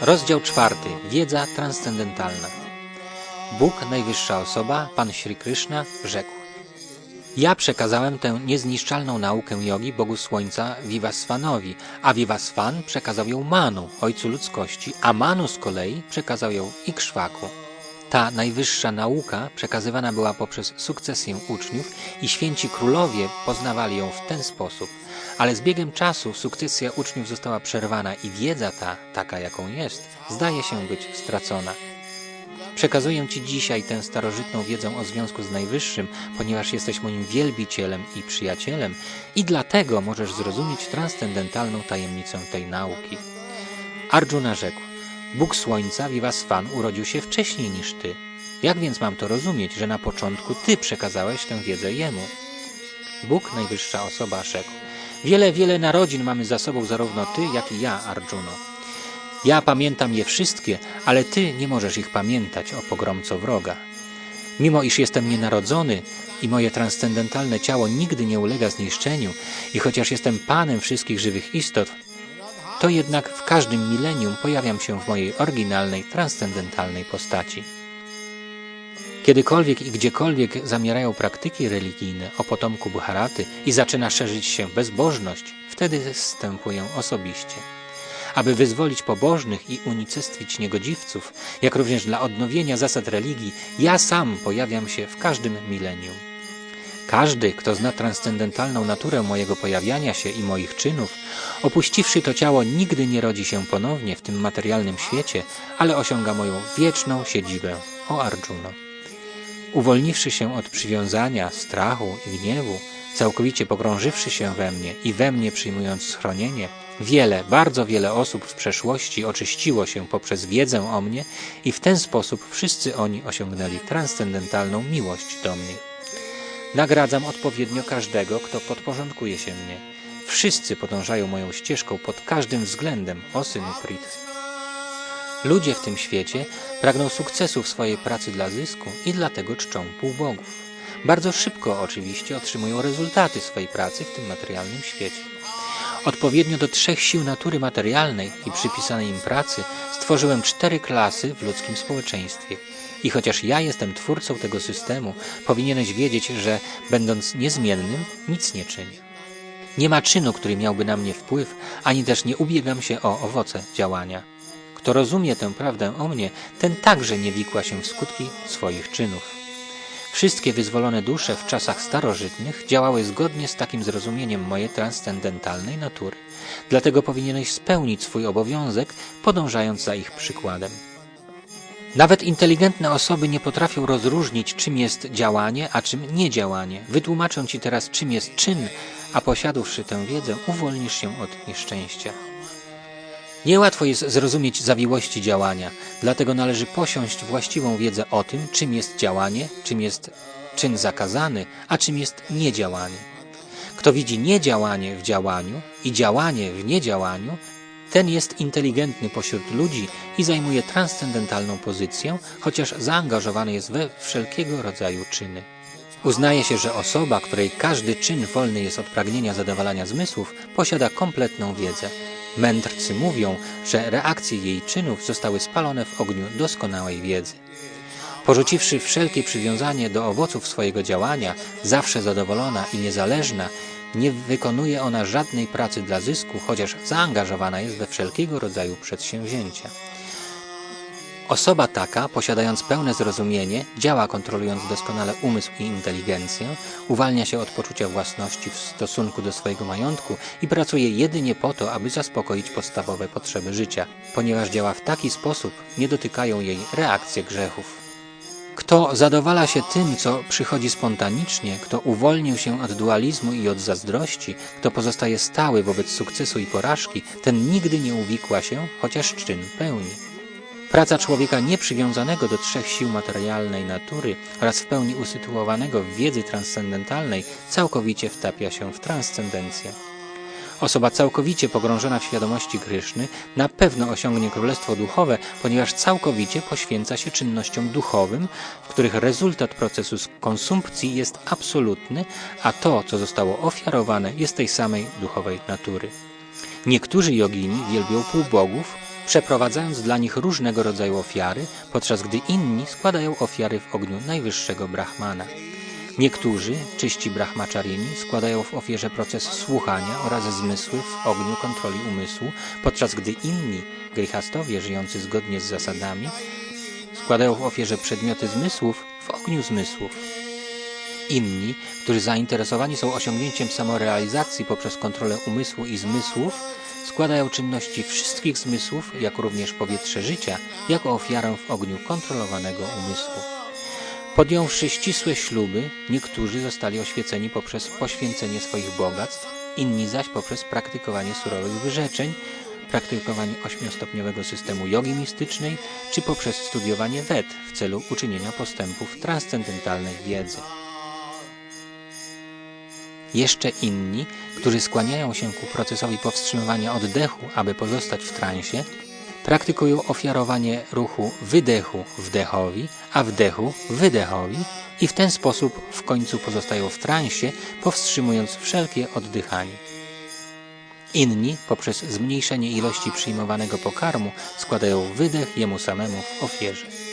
Rozdział czwarty. Wiedza transcendentalna. Bóg, najwyższa osoba, Pan Śri Krishna, rzekł. Ja przekazałem tę niezniszczalną naukę jogi Bogu Słońca Vivasvanowi, a Vivasvan przekazał ją Manu, ojcu ludzkości, a Manu z kolei przekazał ją Ikshwaku. Ta najwyższa nauka przekazywana była poprzez sukcesję uczniów i święci królowie poznawali ją w ten sposób. Ale z biegiem czasu sukcesja uczniów została przerwana i wiedza ta, taka jaką jest, zdaje się być stracona. Przekazuję Ci dzisiaj tę starożytną wiedzę o związku z Najwyższym, ponieważ jesteś moim wielbicielem i przyjacielem i dlatego możesz zrozumieć transcendentalną tajemnicę tej nauki. Arjuna rzekł, Bóg Słońca, Vivasvan, urodził się wcześniej niż Ty. Jak więc mam to rozumieć, że na początku Ty przekazałeś tę wiedzę Jemu? Bóg, najwyższa osoba, rzekł, Wiele, wiele narodzin mamy za sobą zarówno Ty, jak i ja, Arjuno. Ja pamiętam je wszystkie, ale Ty nie możesz ich pamiętać, o pogromco wroga. Mimo iż jestem nienarodzony i moje transcendentalne ciało nigdy nie ulega zniszczeniu i chociaż jestem Panem wszystkich żywych istot, to jednak w każdym milenium pojawiam się w mojej oryginalnej, transcendentalnej postaci. Kiedykolwiek i gdziekolwiek zamierają praktyki religijne o potomku Bharaty i zaczyna szerzyć się bezbożność, wtedy zstępuję osobiście. Aby wyzwolić pobożnych i unicestwić niegodziwców, jak również dla odnowienia zasad religii, ja sam pojawiam się w każdym milenium. Każdy, kto zna transcendentalną naturę mojego pojawiania się i moich czynów, opuściwszy to ciało, nigdy nie rodzi się ponownie w tym materialnym świecie, ale osiąga moją wieczną siedzibę, o Arjuno. Uwolniwszy się od przywiązania, strachu i gniewu, całkowicie pogrążywszy się we mnie i we mnie przyjmując schronienie, wiele, bardzo wiele osób w przeszłości oczyściło się poprzez wiedzę o mnie i w ten sposób wszyscy oni osiągnęli transcendentalną miłość do mnie. Nagradzam odpowiednio każdego, kto podporządkuje się mnie. Wszyscy podążają moją ścieżką pod każdym względem, o synu Prit. Ludzie w tym świecie pragną sukcesu w swojej pracy dla zysku i dlatego czczą półbogów. Bardzo szybko oczywiście otrzymują rezultaty swojej pracy w tym materialnym świecie. Odpowiednio do trzech sił natury materialnej i przypisanej im pracy stworzyłem cztery klasy w ludzkim społeczeństwie. I chociaż ja jestem twórcą tego systemu, powinieneś wiedzieć, że będąc niezmiennym, nic nie czynię. Nie ma czynu, który miałby na mnie wpływ, ani też nie ubiegam się o owoce działania. Kto rozumie tę prawdę o mnie, ten także nie wikła się w skutki swoich czynów. Wszystkie wyzwolone dusze w czasach starożytnych działały zgodnie z takim zrozumieniem mojej transcendentalnej natury. Dlatego powinieneś spełnić swój obowiązek, podążając za ich przykładem. Nawet inteligentne osoby nie potrafią rozróżnić, czym jest działanie, a czym niedziałanie. Wytłumaczę Ci teraz, czym jest czyn, a posiadłszy tę wiedzę, uwolnisz się od nieszczęścia. Niełatwo jest zrozumieć zawiłości działania, dlatego należy posiąść właściwą wiedzę o tym, czym jest działanie, czym jest czyn zakazany, a czym jest niedziałanie. Kto widzi niedziałanie w działaniu i działanie w niedziałaniu, ten jest inteligentny pośród ludzi i zajmuje transcendentalną pozycję, chociaż zaangażowany jest we wszelkiego rodzaju czyny. Uznaje się, że osoba, której każdy czyn wolny jest od pragnienia zadowalania zmysłów, posiada kompletną wiedzę. Mędrcy mówią, że reakcje jej czynów zostały spalone w ogniu doskonałej wiedzy. Porzuciwszy wszelkie przywiązanie do owoców swojego działania, zawsze zadowolona i niezależna, nie wykonuje ona żadnej pracy dla zysku, chociaż zaangażowana jest we wszelkiego rodzaju przedsięwzięcia. Osoba taka, posiadając pełne zrozumienie, działa kontrolując doskonale umysł i inteligencję, uwalnia się od poczucia własności w stosunku do swojego majątku i pracuje jedynie po to, aby zaspokoić podstawowe potrzeby życia. Ponieważ działa w taki sposób, nie dotykają jej reakcje grzechów. Kto zadowala się tym, co przychodzi spontanicznie, kto uwolnił się od dualizmu i od zazdrości, kto pozostaje stały wobec sukcesu i porażki, ten nigdy nie uwikła się, chociaż czyn pełni. Praca człowieka nieprzywiązanego do trzech sił materialnej natury oraz w pełni usytuowanego w wiedzy transcendentalnej całkowicie wtapia się w transcendencję. Osoba całkowicie pogrążona w świadomości Kryszny na pewno osiągnie królestwo duchowe, ponieważ całkowicie poświęca się czynnościom duchowym, w których rezultat procesu konsumpcji jest absolutny, a to, co zostało ofiarowane, jest tej samej duchowej natury. Niektórzy jogini wielbią półbogów, przeprowadzając dla nich różnego rodzaju ofiary, podczas gdy inni składają ofiary w ogniu najwyższego Brahmana. Niektórzy, czyści brahmaczarini, składają w ofierze proces słuchania oraz zmysły w ogniu kontroli umysłu, podczas gdy inni, grihastowie żyjący zgodnie z zasadami, składają w ofierze przedmioty zmysłów w ogniu zmysłów. Inni, którzy zainteresowani są osiągnięciem samorealizacji poprzez kontrolę umysłu i zmysłów, składają czynności wszystkich zmysłów, jak również powietrze życia, jako ofiarę w ogniu kontrolowanego umysłu. Podjąwszy ścisłe śluby, niektórzy zostali oświeceni poprzez poświęcenie swoich bogactw, inni zaś poprzez praktykowanie surowych wyrzeczeń, praktykowanie ośmiostopniowego systemu jogi mistycznej, czy poprzez studiowanie Ved w celu uczynienia postępów transcendentalnej wiedzy. Jeszcze inni, którzy skłaniają się ku procesowi powstrzymywania oddechu, aby pozostać w transie, praktykują ofiarowanie ruchu wydechu wdechowi, a wdechu wydechowi i w ten sposób w końcu pozostają w transie, powstrzymując wszelkie oddychanie. Inni, poprzez zmniejszenie ilości przyjmowanego pokarmu, składają wydech jemu samemu w ofierze.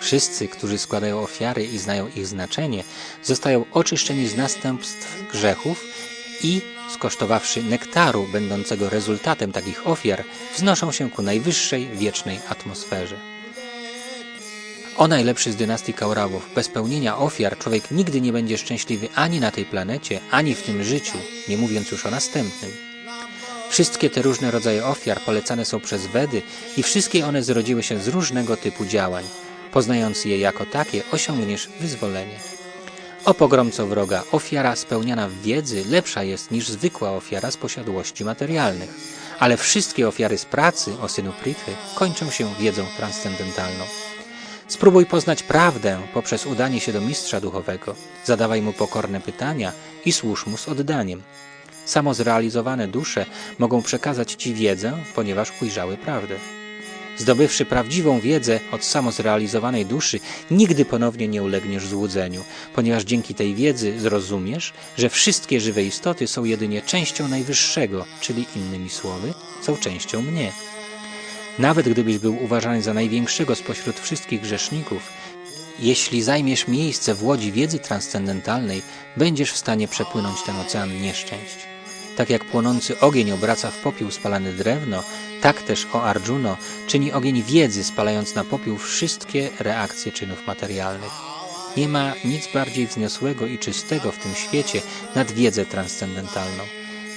Wszyscy, którzy składają ofiary i znają ich znaczenie, zostają oczyszczeni z następstw grzechów i, skosztowawszy nektaru będącego rezultatem takich ofiar, wznoszą się ku najwyższej, wiecznej atmosferze. O najlepszy z dynastii Kaurawów, bez pełnienia ofiar człowiek nigdy nie będzie szczęśliwy ani na tej planecie, ani w tym życiu, nie mówiąc już o następnym. Wszystkie te różne rodzaje ofiar polecane są przez Wedy i wszystkie one zrodziły się z różnego typu działań. Poznając je jako takie, osiągniesz wyzwolenie. O pogromco wroga, ofiara spełniana w wiedzy lepsza jest niż zwykła ofiara z posiadłości materialnych. Ale wszystkie ofiary z pracy, o synu Prithy, kończą się wiedzą transcendentalną. Spróbuj poznać prawdę poprzez udanie się do mistrza duchowego. Zadawaj mu pokorne pytania i służ mu z oddaniem. Samozrealizowane dusze mogą przekazać ci wiedzę, ponieważ ujrzały prawdę. Zdobywszy prawdziwą wiedzę od samozrealizowanej duszy, nigdy ponownie nie ulegniesz złudzeniu, ponieważ dzięki tej wiedzy zrozumiesz, że wszystkie żywe istoty są jedynie częścią Najwyższego, czyli innymi słowy, są częścią mnie. Nawet gdybyś był uważany za największego spośród wszystkich grzeszników, jeśli zajmiesz miejsce w łodzi wiedzy transcendentalnej, będziesz w stanie przepłynąć ten ocean nieszczęść. Tak jak płonący ogień obraca w popiół spalane drewno, tak też o Arjuno czyni ogień wiedzy, spalając na popiół wszystkie reakcje czynów materialnych. Nie ma nic bardziej wzniosłego i czystego w tym świecie nad wiedzę transcendentalną.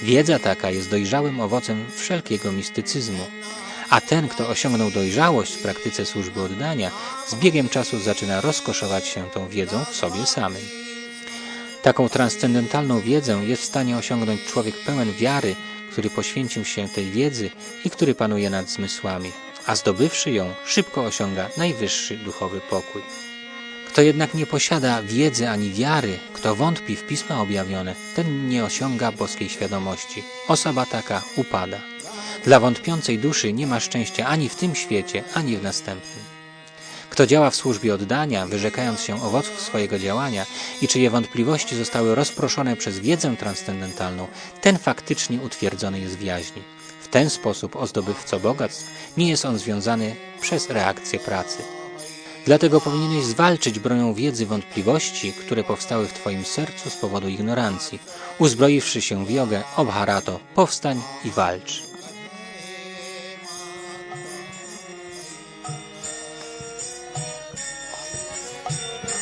Wiedza taka jest dojrzałym owocem wszelkiego mistycyzmu. A ten, kto osiągnął dojrzałość w praktyce służby oddania, z biegiem czasu zaczyna rozkoszować się tą wiedzą w sobie samym. Taką transcendentalną wiedzę jest w stanie osiągnąć człowiek pełen wiary, który poświęcił się tej wiedzy i który panuje nad zmysłami, a zdobywszy ją, szybko osiąga najwyższy duchowy pokój. Kto jednak nie posiada wiedzy ani wiary, kto wątpi w pisma objawione, ten nie osiąga boskiej świadomości. Osoba taka upada. Dla wątpiącej duszy nie ma szczęścia ani w tym świecie, ani w następnym. Kto działa w służbie oddania, wyrzekając się owoców swojego działania i czyje wątpliwości zostały rozproszone przez wiedzę transcendentalną, ten faktycznie utwierdzony jest w jaźni. W ten sposób o zdobywco bogactw nie jest on związany przez reakcję pracy. Dlatego powinieneś zwalczyć bronią wiedzy wątpliwości, które powstały w Twoim sercu z powodu ignorancji. Uzbroiwszy się w jogę, obharato, powstań i walcz.